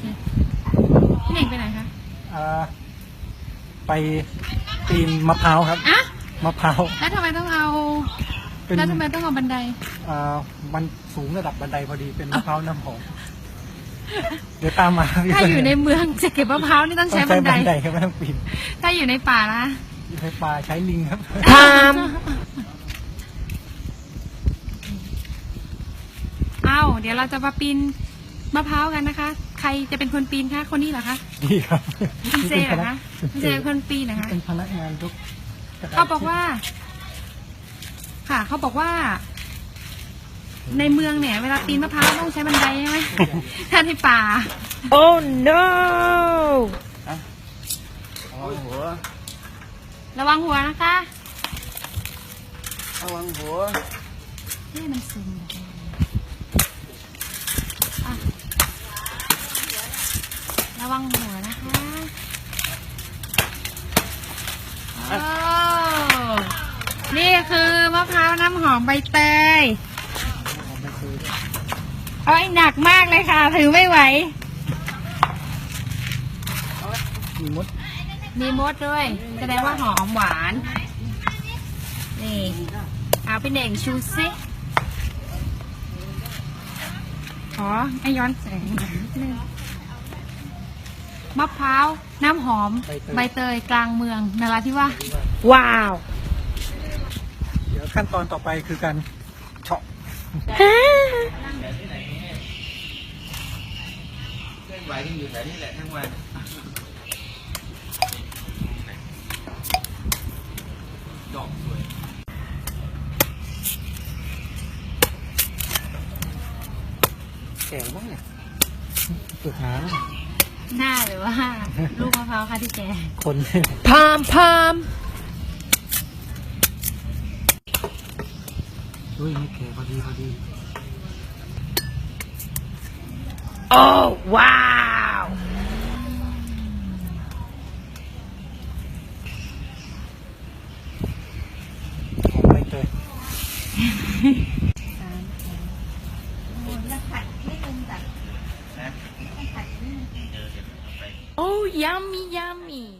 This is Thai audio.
เคพี่เน่งไปไหนคะอ่าไปปีนมะพร้าวครับอะมะพร้าวแล้วทำไมต้องเอาเป็นแล้วทำไมต้องเอาบันไดอ่ามันสูงระดับบันไดพอดีเป็นมะพร้าวน้ำหอมเดี๋ยวตามมาพี่ถ้าอยู่ในเมืองจะเก็บมะพร้าวนี่ต้องต้องใช้ใช้บันไดบันไดครับไม่ต้องปีนถ้าอยู่ในป่านะอยู่ในป่าใช้ลิงครับพามเอาเดี๋ยวเราจะมาปีน มะพร้าวกันนะคะ ใครจะเป็นคนปีนคะคนนี้เหรอคะนี่ครับคุณเจเหรอคะคุณเจเป็นคนปีนเหรอคะเป็นพนักงานทุกเขาบอกว่า ค่ะ เขาบอกว่า ในเมืองเนี่ย เวลาปีนมะพร้าวต้องใช้บันไดใช่ไหมถ้าในป่า โอ้ no ระวังหัว ระวังหัวนะคะ ระวังหัวนี่มันซึมอะ ระวังหัวนะคะโอ้นี่คือมะพร้าวน้ำหอมใบเตยโอ้ยหนักมากเลยค่ะ ถือไม่ไหว มีมด มีมดด้วย แสดงว่าหอมหวาน นี่เอาไปเน่งชูซิขอให้ย้อนแสงนิดนึง มะพร้าว น้ำหอม ใบเตยกลางเมืองนราธิวาสว้าว เดี๋ยวขั้นตอนต่อไปคือการเฉาะไหวกันอยู่แถวนี้แหละทั้งวันดอกสวย แก่บ้างเนี่ยเปลือกหา หน้าหรือว่า ลูกมะพร้าวค่ะที่แกคนพามพามอุ้ยไม่แก่พอดีพอดีโอ้ว้าวหอมใบเตย โอ้ยัมมี่ยัมมี่